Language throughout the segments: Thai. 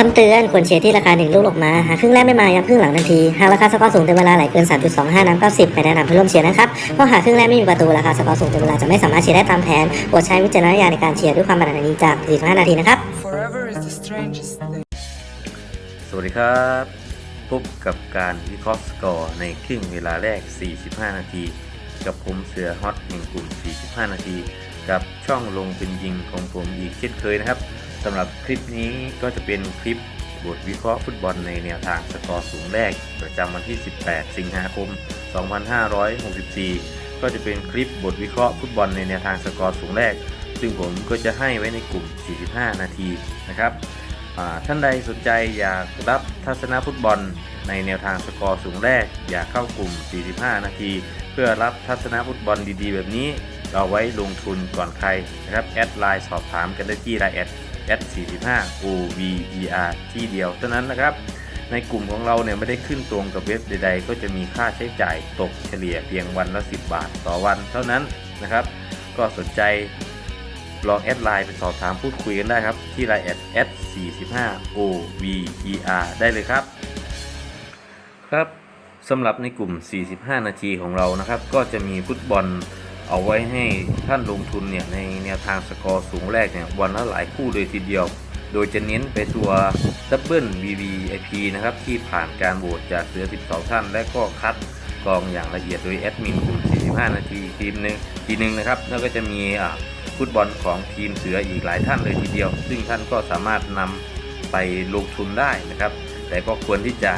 คำเตือนควรเชียร์ที่ราคาหนึ่งลูกออกมา หากครึ่งแรกไม่มายังครึ่งหลังทันที หากราคาสกอร์สูงเต็มเวลาไหลเกิน 3.25 น้ำ90ไม่แนะนำให้ร่วมเชียร์นะครับเพราะหากครึ่งแรกไม่มีประตูราคาสกอร์สูงเต็มเวลาจะไม่สามารถเชียร์ได้ตามแผนโปรดใช้วิจารณญาณในการเชียร์ด้วยความบันดาลจาก45นาทีนะครับ สวัสดีครับ พบกับการวิเคราะห์สกอร์ในครึ่งเวลาแรก 45 นาที กับผมเสือฮอตแห่งกลุ่ม 45 นาที กับช่องลงเป็นยิงของผมอีกเช่นเคยนะครับ สำหรับคลิปนี้ก็จะเป็นคลิปบทวิเคราะห์ฟุตบอลในแนวทางสกอร์สูงแรก ประจำวันที่ 18 สิงหาคม 2564 ก็จะเป็นคลิปบทวิเคราะห์ฟุตบอลในแนวทางสกอร์สูงแรก ซึ่งผมก็จะให้ไว้ในกลุ่ม 45 นาทีนะครับท่านใดสนใจอยากรับทัศนฟุตบอลในแนวทางสกอร์สูงแรก อยากเข้ากลุ่ม 45 นาที เพื่อรับทัศนฟุตบอลดีๆ แบบนี้ เราไว้ลงทุนก่อนใครนะครับแอดไลน์สอบถามกันได้ที่ไลน์แอด แอด45 OVER ที่เดียวเท่านั้นนะครับ ในกลุ่มของเราเนี่ยไม่ได้ขึ้นตรงกับเว็บใด ๆ ก็จะมีค่าใช้จ่ายตกเฉลี่ยเพียงวันละ 10 บาทต่อวันเท่านั้นนะครับ ก็สนใจลองแอดไลน์ไปสอบถามพูดคุยกันได้ครับ ที่ไลน์แอดแอด45 OVER ได้เลยครับ ครับสำหรับในกลุ่ม 45 นาทีของเรานะครับ ก็จะมีฟุตบอล เอาไว้ให้ท่านลงทุนเนี่ยในแนวทางสกอร์สูงแรกเนี่ยวันละหลายคู่เลยทีเดียว โดยจะเน้นไปตัวดับเบิล VVIP นะครับที่ผ่านการโหวตจากเสือ 12 ท่าน และก็คัดกรองอย่างละเอียดโดยแอดมินกลุ่ม 45 นาทีทีมหนึ่งทีหนึ่งนะครับแล้วก็จะมีฟุตบอลของทีมเสืออีกหลายท่านเลยทีเดียว ซึ่งท่านก็สามารถนำไปลงทุนได้นะครับ แต่ก็ควรที่จะ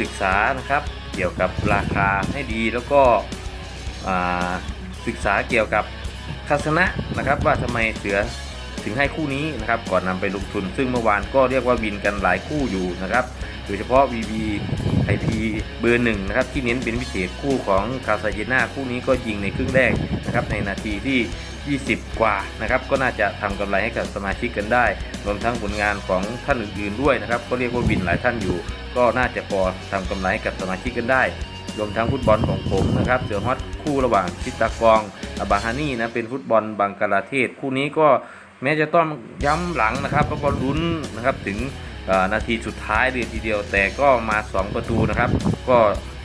ศึกษานะครับ เกี่ยวกับราคาให้ดีแล้วก็อ่า ศึกษาเกี่ยวกับทัศนะนะครับว่าทำไมเสือถึงให้คู่นี้นะครับก่อนนำไปลงทุน ซึ่งเมื่อวานก็เรียกว่าวินกันหลายคู่อยู่นะครับโดยเฉพาะ VV IP เบอร์หนึ่งนะครับที่เน้นเป็นพิเศษคู่ของคาซาเยนาคู่นี้ก็ยิงในครึ่งแรกนะครับในนาทีที่ 20 กว่านะครับก็น่าจะทำกำไรให้กับสมาชิกกันได้ รวมทั้งผลงานของท่านอื่นๆด้วยนะครับก็เรียกว่าวินหลายท่านอยู่ ก็น่าจะพอทำกำไรให้กับสมาชิกกันได้ รวมทั้งฟุตบอลของผมนะครับเสือฮอตคู่ระหว่างชิตากองอาบาฮานี่นะเป็นฟุตบอลบังกลาเทศ คู่นี้ก็แม้จะต้องย้ำหลังนะครับแล้วก็ลุ้นนะครับถึงนาทีสุดท้ายเลยทีเดียว แต่ก็มา 2 ประตูนะครับ ก็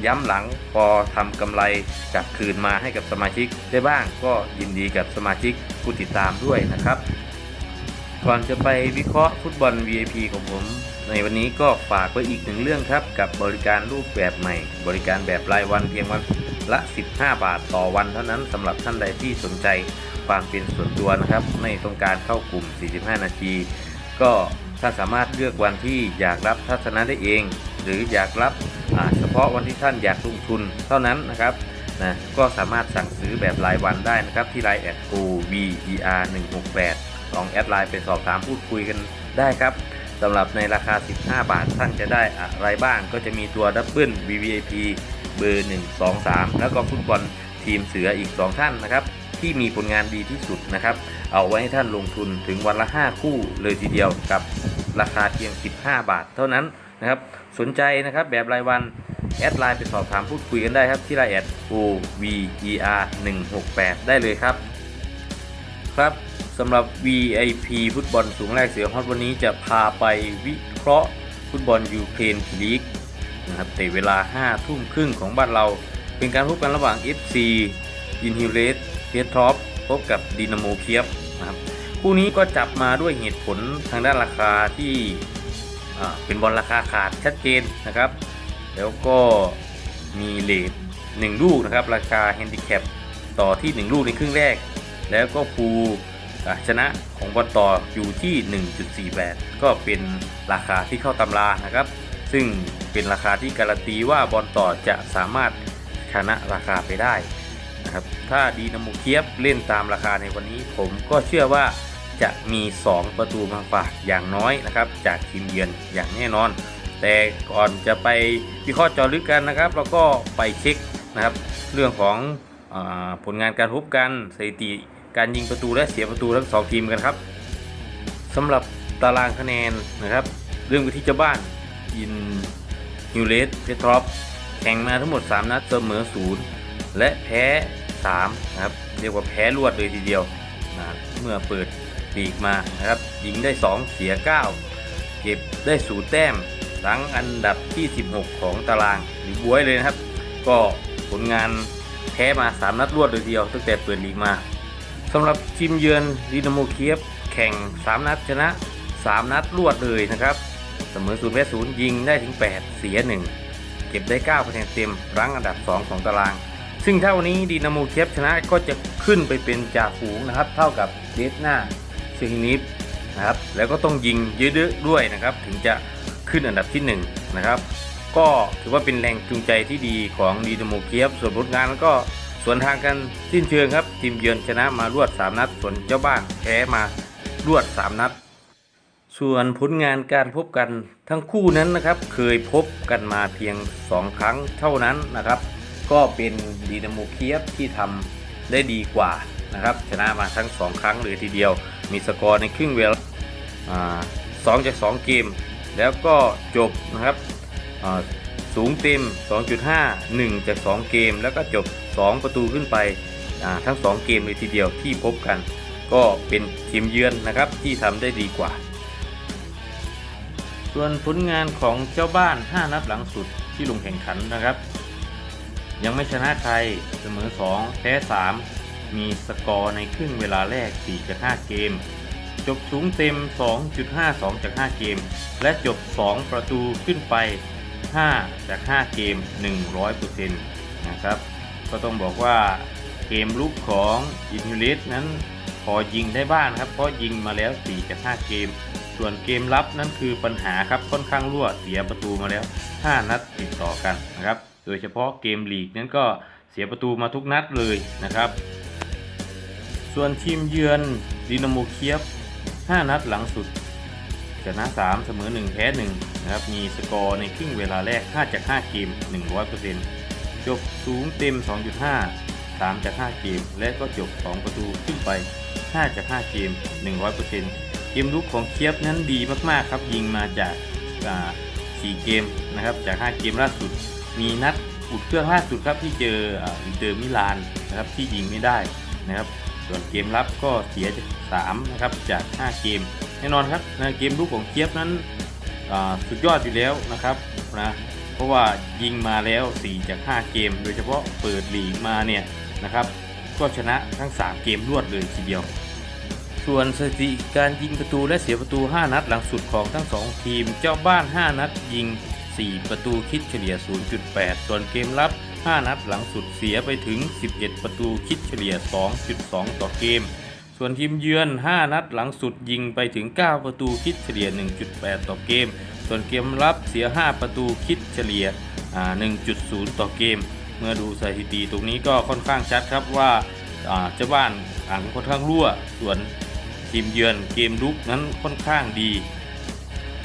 ย้ำหลังพอทำกำไรกลับคืนมาให้กับสมาชิกได้บ้างก็ยินดีกับสมาชิกผู้ติดตามด้วยนะครับ ก่อนจะไปวิเคราะห์ฟุตบอล VIP ของผม ในวันนี้ก็ฝากไว้อีกหนึ่งเรื่องครับ กับบริการรูปแบบใหม่ บริการแบบรายวันเพียงวันละ 15 บาทต่อวันเท่านั้นสำหรับท่านใดที่สนใจความเป็นส่วนตัวนะครับไม่ต้องการเข้ากลุ่ม 45 นาที ก็ท่านสามารถเลือกวันที่อยากรับทัศนะได้เอง หรืออยากรับเฉพาะวันที่ท่านอยากลงทุนเท่านั้นนะครับนะก็สามารถสั่งซื้อแบบรายวันได้นะครับที่ไลน์แอด o v e r 1 6 8ลองแอดไลน์ไปสอบถามพูดคุยกันได้ครับ สำหรับในราคา 15 บาทท่านจะได้อะไรบ้างก็จะมีตัวดับเบิล VVIP เบอร์ 1 2 3 แล้วก็ฟุตบอลทีมเสืออีก 2 ท่านนะครับ ที่มีผลงานดีที่สุดนะครับ เอาไว้ให้ท่านลงทุนถึงวันละ 5 คู่เลยทีเดียวกับราคาเพียง 15 บาทเท่านั้นนะครับ สนใจนะครับแบบรายวันแอดไลน์ไปสอบถามพูดคุยกันได้ครับที่ไลน์แอด o v e r 1 6 8ได้เลยครับ ครับ สำหรับ VIP ฟุตบอลสูงแรกเสือฮอตวันนี้จะพาไปวิเคราะห์ฟุตบอลยูเครนลีกนะครับเตะเวลา 5 ทุ่มครึ่งของบ้านเรา เป็นการพบกันระหว่าง FC ยินฮิวเลสเทสท็อปพบกับดินาโมเคียบนะครับคู่นี้ก็จับมาด้วยเหตุผลทางด้านราคาที่เป็นบอลราคาขาดชัดเจนนะครับ แล้วก็มีเลทหนึ่งลูกนะครับ ราคาแฮนดิแคปต่อที่ 1 ลูกในครึ่งแรก แล้วก็ภู ชนะของบอลต่ออยู่ที่ 1.48 ก็เป็นราคาที่เข้าตำรานะครับ ซึ่งเป็นราคาที่การันตีว่าบอลต่อจะสามารถชนะราคาไปได้นะครับถ้าดีนาโมเคียบเล่นตามราคาในวันนี้ ผมก็เชื่อว่าจะมี 2 ประตูมาฝากอย่างน้อยนะครับ จากทีมเยือนอย่างแน่นอน แต่ก่อนจะไปวิเคราะห์จอลึกกันนะครับ เราก็ไปเช็คนะครับ เรื่องของอผลงานการพบกันสถิติ การยิงประตูและเสียประตูทั้งสองทีมกันครับสำหรับตารางคะแนนนะครับ เรื่องไปที่เจ้าบ้านอินฮิวเลสเพทรอปแข่งมาทั้งหมด 3 นัดเสมอ 0 และแพ้ 3 นะครับ เรียกว่าแพ้รวดเลยทีเดียวนะเมื่อเปิดลีกมานะครับยิงได้ 2 เสีย9เกเก็บได้ศูนย์แต้มหลังอันดับที่ 16 ของตารางหรือบวยเลยนะครับ ก็ผลงานแพ้มา 3 นัดรวดเลยทีเดียวตั้งแต่เปิดลีกมาำหรับทีมเยือนดินาโมเคียฟแข่ง 3 นัดชนะ 3 นัดรวดเลยนะครับ เสมอศูนย์แพ้ศูนย์ยิงได้ถึง 8 เสีย 1 เก็บได้ 9คะแนนเต็ม รั้งอันดับ 2 ของตาราง ซึ่งถ้าวันนี้ดีนาโมเคียฟชนะก็จะขึ้นไปเป็นจ่าฝูงนะครับ เท่ากับเดสนาเซฮินิฟนะครับแล้วก็ต้องยิงเยอะๆด้วยนะครับ ถึงจะขึ้นอันดับที่ 1 นะครับ ก็ถือว่าเป็นแรงจูงใจที่ดีของดีนาโมเคียฟส่วนผลงานก็ สวนทางกันสิ้นเชิงครับ ทีมเยือนชนะมารวด 3 นัด ส่วนเจ้าบ้านแพ้มารวด 3 นัด ส่วนผลงานการพบกันทั้งคู่นั้นนะครับ เคยพบกันมาเพียง 2 ครั้งเท่านั้นนะครับ ก็เป็นดีนาโมเคียฟที่ทำได้ดีกว่านะครับ ชนะมาทั้ง 2 ครั้งเลยทีเดียว มีสกอร์ในครึ่งเวลาอ่าสองจาก 2 เกม แล้วก็จบนะครับ สูงเต็ม 2.5 1 จาก 2 เกม แล้วก็จบ 2 ประตูขึ้นไปทั้ง 2 เกมเลยทีเดียวที่พบกัน ก็เป็นทีมเยือนนะครับที่ทำได้ดีกว่า ส่วนผลงานของเจ้าบ้าน 5 นัดหลังสุดที่ลงแข่งขันนะครับ ยังไม่ชนะใครเสมอ 2 แพ้ 3 มีสกอร์ในครึ่งเวลาแรก 4 จาก 5 เกม จบสูงเต็ม 2.52 จาก 5 เกม และจบ 2 ประตูขึ้นไป 5 จาก 5 เกม 100%นะครับ ก็ต้องบอกว่าเกมลุกของอินฮิลิสนั้นพอยิงได้บ้างนครับเพราะยิงมาแล้ว 4 จาก 5 เกม ส่วนเกมรับนั้นคือปัญหาครับค่อนข้างรั่วเสียประตูมาแล้ว 5 นัดติดต่อกันนะครับ โดยเฉพาะเกมลีกนั้นก็เสียประตูมาทุกนัดเลยนะครับ ส่วนทีมเยือนดินาโมเคียฟ 5 นัดหลังสุด ชนะ 3 เสมอ 1 แพ้ 1 นะครับ มีสกอร์ในครึ่งเวลาแรก 5 จาก 5 เกม 100%จบสูงเต็ม 2.5 3 จาก 5 เกม และก็จบ 2 ประตูขึ้นไป 5 จาก 5 เกม 100%เกมลุกของเคียฟนั้นดีมาก ๆ ครับ ยิงมาจากอ่า4เกมนะครับ จาก 5 เกมล่าสุด มีนัดอุดเครื่องล่าสุดครับที่เจออินเตอร์มิลานนะครับที่ยิงไม่ได้นะครับ ส่วนเกมรับก็เสียจาก3นะครับจาก 5 เกม แน่นอนครับนะเกมลุกของเคียฟนั้นสุดยอดอยู่แล้วนะครับนะเพราะว่ายิงมาแล้ว 4 จาก 5 เกม โดยเฉพาะเปิดหลีกมาเนี่ยนะครับ ก็ชนะทั้ง 3 เกมรวดเลยทีเดียว ส่วนสถิติการยิงประตูและเสียประตู 5 นัดหลังสุดของทั้ง 2 ทีม เจ้าบ้าน 5 นัดยิง 4 ประตูคิดเฉลี่ย 0.8 ส่วนเกมรับ 5 นัดหลังสุดเสียไปถึง 11 ประตูคิดเฉลี่ย 2.2 ต่อเกม ส่วนทีมเยือน 5 นัดหลังสุดยิงไปถึง 9 ประตูคิดเฉลี่ย 1.8 ต่อเกม ส่วนเกมรับเสีย 5 ประตูคิดเฉลี่ยอ่า1.0 ต่อเกม เมื่อดูสถิติตรงนี้ก็ค่อนข้างชัดครับว่าเจ้าบ้านอ่างค่อนข้างรั่ว ส่วนทีมเยือนเกมลุกนั้นค่อนข้างดี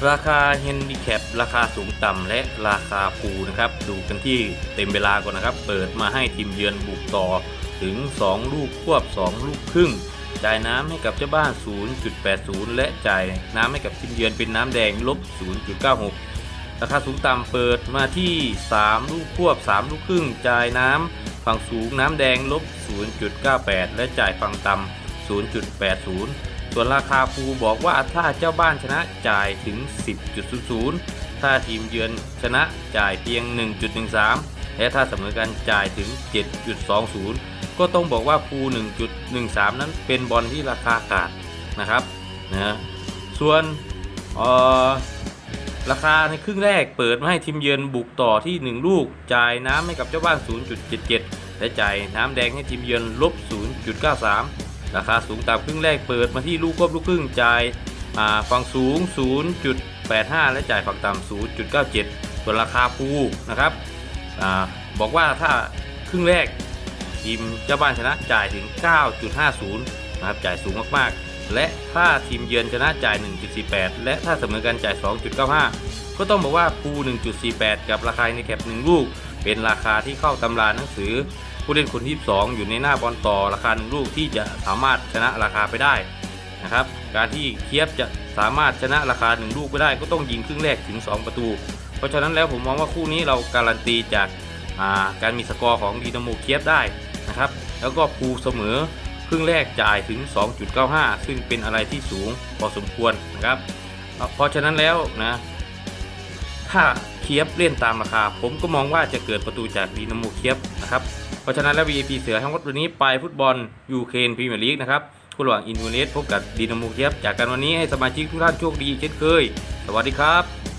ราคาเฮนดิแคปราคาสูงต่ำและราคาฟูนะครับ ดูกันที่เต็มเวลาก่อนนะครับ เปิดมาให้ทีมเยือนบุกต่อถึง 2 ลูกควบ 2 ลูกครึ่ง จ่ายน้ำให้กับเจ้าบ้าน 0.80 และจ่ายน้ำให้กับทีมเยือนเป็นน้ำแดงลบ 0.96 ราคาสูงต่ำเปิดมาที่ 3 ลูกควบ 3 ลูกครึ่ง จ่ายน้ำฝั่งสูงน้ำแดงลบ 0.98 และจ่ายฝั่งต่ำ 0.80 ส่วนราคาฟูบอกว่าถ้าเจ้าบ้านชนะจ่ายถึง 10.00 ถ้าทีมเยือนชนะจ่ายเพียง 1.13 และถ้าเสมอกันจ่ายถึง 7.20 ก็ต้องบอกว่าฟู1.13 นั้นเป็นบอลที่ราคาขาดนะครับนะส่วนออราคาในครึ่งแรกเปิดมาให้ทีมเยือนบุกต่อที่ 1 ลูก จ่ายน้ำให้กับเจ้าบ้าน 0.77 และจ่ายน้ำแดงให้ทีมเยือนลบ 0.93 ราคาสูงตามครึ่งแรกเปิดมาที่ลูกควบลูกครึ่งจ่ายฝั่งสูง 0.85 และจ่ายฝั่งต่ำ0.97 ส่วนราคาฟูนะครับ บอกว่าถ้าครึ่งแรกทีมเจ้าบ้านชนะจ่ายถึง 9.50 นะครับจ่ายสูงมากๆ และถ้าทีมเยือนชนะจ่าย 1.48 และถ้าเสมอกันจ่าย 2.95 ก็ต้องบอกว่าฟู1.48 กับราคาในแคป1ลูก เป็นราคาที่เข้าตำราหนังสือ ผู้เล่นคนที่2อยู่ในหน้าบอลต่อราคาหนึ่งลูกที่จะสามารถชนะราคาไปได้นะครับการที่เคียบจะสามารถชนะราคา 1 ลูกไปได้ก็ต้องยิงครึ่งแรกถึง 2 ประตู ราะฉะนั้นแล้วผมมองว่าคู่นี้เราการันตีจากาการมีสกอร์ของดีนาโมเคียบได้นะครับ แล้วก็ภูเสมอครึ่งแรกจ่ายถึง 2.95 ซึ่งเป็นอะไรที่สูงพอสมควรนะครับ เพราะฉะนั้นแล้วนะ ถ้าเคียบเล่นตามราคา ผมก็มองว่าจะเกิดประตูจากดีนาโมเคียบนะครับ เพราะฉะนั้นแล้ว VIP เสือทั้งหมดวันนี้ไปฟุตบอลยูเครนพรีเมียร์ลีกนะครับคู่ระหว่างอินโดนีเซียพบกับดีนาโมเคียบจากกันวันนี้ให้สมาชิกทุกท่านโชคดีเช่นเคย สวัสดีครับ